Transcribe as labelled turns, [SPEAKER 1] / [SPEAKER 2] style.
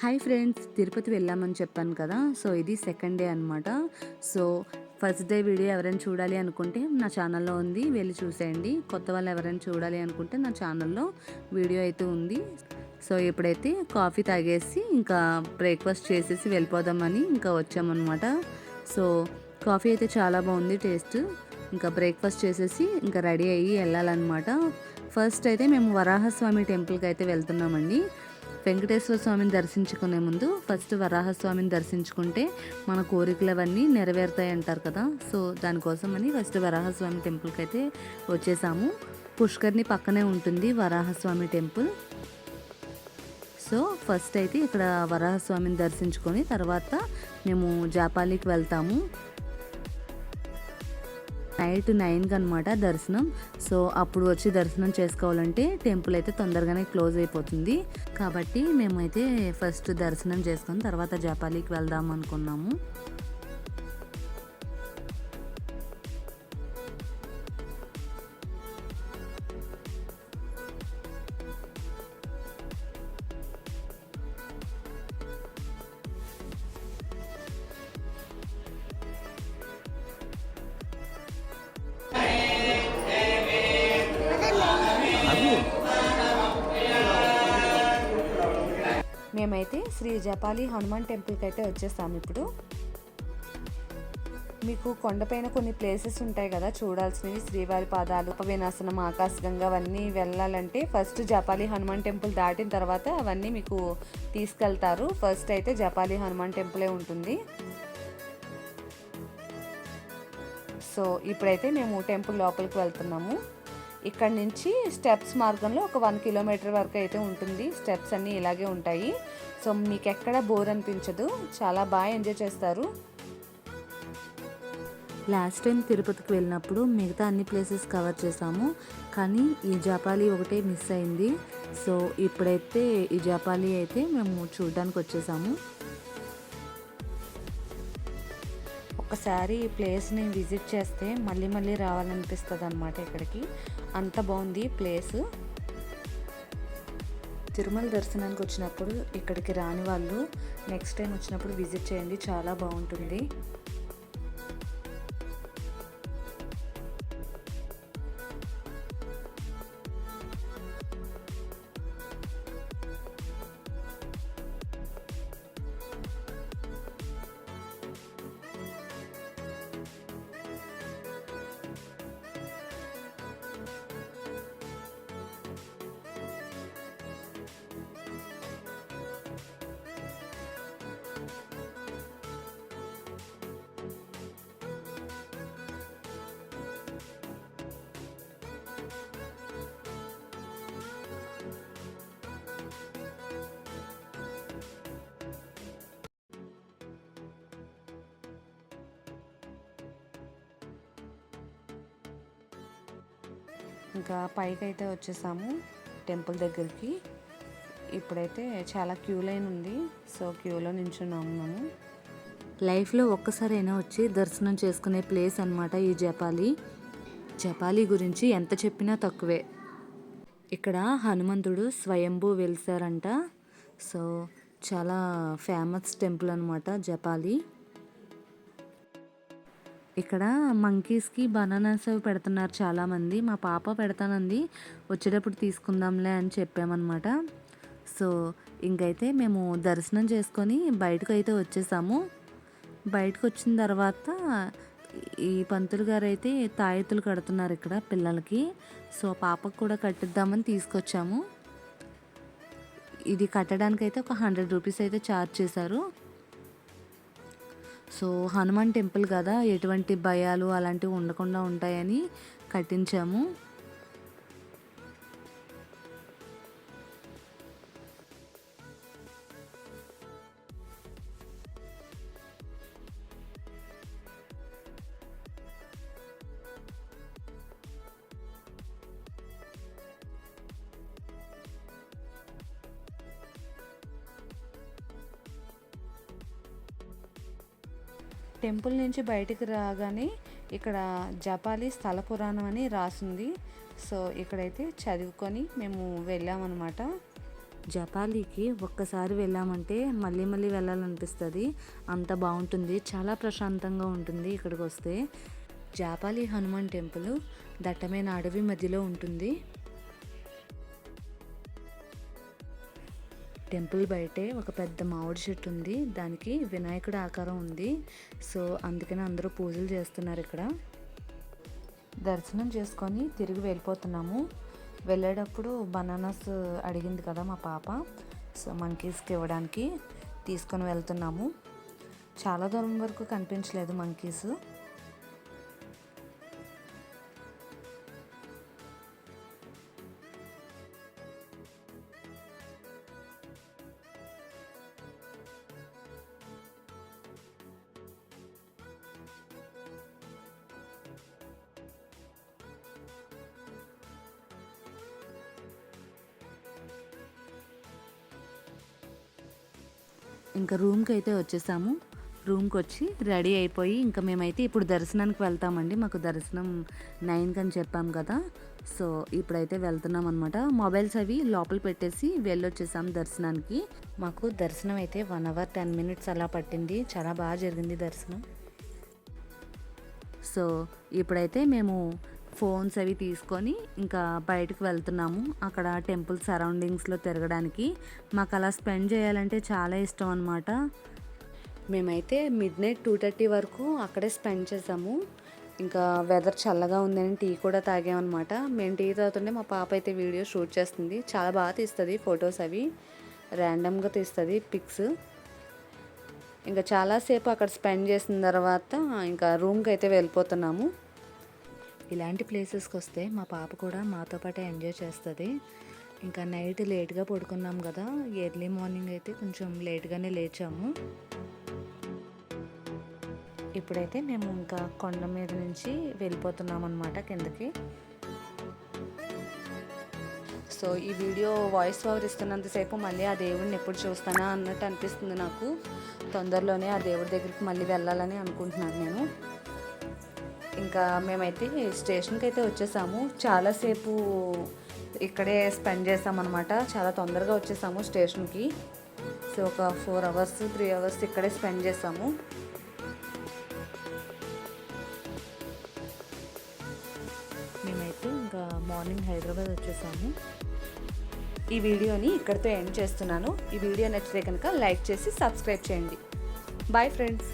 [SPEAKER 1] Hi friends Tirupati వెళ్ళామని చెప్పాను కదా సో ఇది సెకండ్ డే అనమాట సో ఫస్ట్ డే వీడియో ఎవరైనా చూడాలి అనుకుంటే నా ఛానల్లో ఉంది వెళ్ళి చూసేయండి. కొత్త వాళ్ళు ఎవరైనా చూడాలి అనుకుంటే నా ఛానల్లో వీడియో అయితే ఉంది. సో ఇప్పుడైతే కాఫీ తాగేసి ఇంకా బ్రేక్ఫాస్ట్ చేసేసి వెళ్ళిపోదామని ఇంకా వచ్చామన్నమాట. సో కాఫీ అయితే చాలా బాగుంది టేస్ట్ ఇంకా బ్రేక్ఫాస్ట్ చేసేసి ఇంకా రెడీ అయ్యి వెళ్ళాలన్నమాట. ఫస్ట్ అయితే మేము వరాహస్వామి టెంపుల్కి అయితే వెళ్తున్నామండి. వెంకటేశ్వర స్వామిని దర్శించుకునే ముందు ఫస్ట్ వరాహస్వామిని దర్శించుకుంటే మన కోరికలు అవన్నీ నెరవేరుతాయి అంటారు కదా. సో దానికోసం అని ఫస్ట్ వరాహస్వామి టెంపుల్కి అయితే వచ్చేసాము. పుష్కర్ని పక్కనే ఉంటుంది వరాహస్వామి టెంపుల్. సో ఫస్ట్ అయితే ఇక్కడ వరాహస్వామిని దర్శించుకొని తర్వాత మేము జాపాలికి వెళ్తాము. నైట్ నైన్కి అనమాట దర్శనం. సో అప్పుడు వచ్చి దర్శనం చేసుకోవాలంటే టెంపుల్ అయితే తొందరగానే క్లోజ్ అయిపోతుంది. కాబట్టి మేమైతే ఫస్ట్ దర్శనం చేసుకొని తర్వాత జపాలికి వెళ్దాం అనుకున్నాము. మేమైతే శ్రీ జపాలి హనుమాన్ టెంపుల్కి అయితే వచ్చేసాము ఇప్పుడు. మీకు కొండపైన కొన్ని ప్లేసెస్ ఉంటాయి కదా చూడాల్సినవి. శ్రీవారి పాదాలు వినాశనం ఆకాశగంగా అవన్నీ వెళ్ళాలంటే ఫస్ట్ జపాలి హనుమాన్ టెంపుల్ దాటిన తర్వాత అవన్నీ మీకు తీసుకెళ్తారు. ఫస్ట్ అయితే జపాలి హనుమాన్ టెంపులే ఉంటుంది. సో ఇప్పుడైతే మేము టెంపుల్ లోపలికి వెళ్తున్నాము. ఇక్కడ నుంచి స్టెప్స్ మార్గంలో ఒక వన్ కిలోమీటర్ వరకు అయితే ఉంటుంది. స్టెప్స్ అన్నీ ఇలాగే ఉంటాయి. సో మీకు ఎక్కడ బోర్ అనిపించదు. చాలా బాగా ఎంజాయ్ చేస్తారు. లాస్ట్ టైం తిరుపతికి వెళ్ళినప్పుడు మిగతా అన్ని ప్లేసెస్ కవర్ చేసాము. కానీ ఈ జపాలి ఒకటే మిస్ అయింది. సో ఇప్పుడైతే ఈ జపాలి అయితే మేము చూడడానికి వచ్చేసాము. ఒకసారి ఈ ప్లేస్ని విజిట్ చేస్తే మళ్ళీ మళ్ళీ రావాలనిపిస్తుంది అనమాట ఇక్కడికి. అంత బాగుంది ప్లేస్. తిరుమల దర్శనానికి వచ్చినప్పుడు ఇక్కడికి రాని వాళ్ళు నెక్స్ట్ టైం వచ్చినప్పుడు విజిట్ చేయండి చాలా బాగుంటుంది. ఇంకా పైకి అయితే వచ్చేసాము టెంపుల్ దగ్గరికి. ఇప్పుడైతే చాలా క్యూ లైన్ ఉంది. సో క్యూలో నించున్నాము మేము. లైఫ్లో ఒక్కసారైనా వచ్చి దర్శనం చేసుకునే ప్లేస్ అనమాట ఈ జపాలి. జపాలి గురించి ఎంత చెప్పినా తక్కువే. ఇక్కడ హనుమంతుడు స్వయంభూ వెలిసారంట సో చాలా ఫేమస్ టెంపుల్ అనమాట జపాలి. ఇక్కడ మంకీస్కి బనానాస్ అవి పెడుతున్నారు చాలామంది. మా పాప పెడతానంది. వచ్చేటప్పుడు తీసుకుందాంలే అని చెప్పామన్నమాట. సో ఇంకైతే మేము దర్శనం చేసుకొని బయటకు అయితే వచ్చేసాము. బయటకు వచ్చిన తర్వాత ఈ పంతులు గారు అయితే తాయెత్తులు కడుతున్నారు ఇక్కడ పిల్లలకి. సో పాపకు కూడా కట్టిద్దామని తీసుకొచ్చాము. ఇది కట్టడానికైతే ఒక హండ్రెడ్ రూపీస్ అయితే ఛార్జ్ చేశారు. సో హనుమాన్ టెంపుల్ కదా ఎటువంటి భయాలు అలాంటివి ఉండకుండా ఉంటాయని కట్టించాము. టెంపుల్ నుంచి బయటికి రాగానే ఇక్కడ జపాలి స్థల పురాణం అని రాసింది. సో ఇక్కడైతే చదువుకొని మేము వెళ్ళామన్నమాట. జపాలీకి ఒక్కసారి వెళ్ళామంటే మళ్ళీ మళ్ళీ వెళ్ళాలనిపిస్తుంది. అంత బాగుంటుంది. చాలా ప్రశాంతంగా ఉంటుంది ఇక్కడికి వస్తే జాపాలి హనుమాన్ టెంపుల్ దట్టమైన అడవి మధ్యలో ఉంటుంది. టెంపుల్ బయటే ఒక పెద్ద మామిడి చెట్టు ఉంది. దానికి వినాయకుడి ఆకారం ఉంది. సో అందుకని అందరూ పూజలు చేస్తున్నారు ఇక్కడ. దర్శనం చేసుకొని తిరిగి వెళ్ళిపోతున్నాము. వెళ్ళేటప్పుడు బనానాస్ అడిగింది కదా మా పాప. సో మంకీస్కి ఇవ్వడానికి తీసుకొని వెళ్తున్నాము. చాలా దూరం వరకు కనిపించలేదు మంకీస్ ఇంకా రూమ్కి అయితే వచ్చేసాము. రూమ్కి వచ్చి రెడీ అయిపోయి ఇంకా మేమైతే ఇప్పుడు దర్శనానికి వెళ్తామండి. మాకు దర్శనం నైన్కి అని చెప్పాం కదా. సో ఇప్పుడైతే వెళ్తున్నాం అనమాట మొబైల్స్ అవి లోపల పెట్టేసి వెళ్ళొచ్చేసాం దర్శనానికి. మాకు దర్శనం అయితే వన్ అవర్ టెన్ మినిట్స్ అలా పట్టింది. చాలా బాగా జరిగింది దర్శనం. సో ఇప్పుడైతే మేము ఫోన్స్ అవి తీసుకొని ఇంకా బయటకు వెళ్తున్నాము. అక్కడ టెంపుల్ సరౌండింగ్స్లో తిరగడానికి. మాకు అలా స్పెండ్ చేయాలంటే చాలా ఇష్టం అనమాట మేమైతే మిడ్ నైట్ టూ థర్టీ వరకు అక్కడే స్పెండ్ చేసాము. ఇంకా వెదర్ చల్లగా ఉందని టీ కూడా తాగామన్నమాట మేము టీ తాగుతుంటే మా పాప అయితే వీడియో షూట్ చేస్తుంది. చాలా బాగా తీస్తుంది ఫొటోస్ అవి. ర్యాండమ్గా తీస్తుంది పిక్స్. ఇంకా చాలాసేపు అక్కడ స్పెండ్ చేసిన తర్వాత ఇంకా రూమ్కి అయితే వెళ్ళిపోతున్నాము. ఇలాంటి ప్లేసెస్కి వస్తే మా పాప కూడా మాతో పాటే ఎంజాయ్ చేస్తుంది. ఇంకా నైట్ లేట్గా పడుకున్నాం కదా ఎర్లీ మార్నింగ్ అయితే కొంచెం లేట్గానే లేచాము. ఇప్పుడైతే మేము ఇంకా కొండ మీద నుంచి వెళ్ళిపోతున్నాం అనమాట కిందకి. సో ఈ వీడియో వాయిస్ ఓవర్ ఇస్తున్నంతసేపు మళ్ళీ ఆ దేవుడిని ఎప్పుడు చూస్తానా అన్నట్టు అనిపిస్తుంది నాకు. తొందరలోనే ఆ దేవుడి దగ్గరికి మళ్ళీ వెళ్ళాలని అనుకుంటున్నాను నేను. ఇంకా మేమైతే స్టేషన్కి అయితే వచ్చేసాము. చాలాసేపు ఇక్కడే స్పెండ్ చేసామన్నమాట. చాలా తొందరగా వచ్చేసాము స్టేషన్కి. సో ఒక ఫోర్ అవర్స్ త్రీ అవర్స్ ఇక్కడే స్పెండ్ చేసాము. మేమైతే ఇంకా మార్నింగ్ హైదరాబాద్ వచ్చేసాము. ఈ వీడియోని ఇక్కడితో ఎండ్ చేస్తున్నాను. ఈ వీడియో నచ్చితే కనుక లైక్ చేసి సబ్స్క్రైబ్ చేయండి. Bye friends.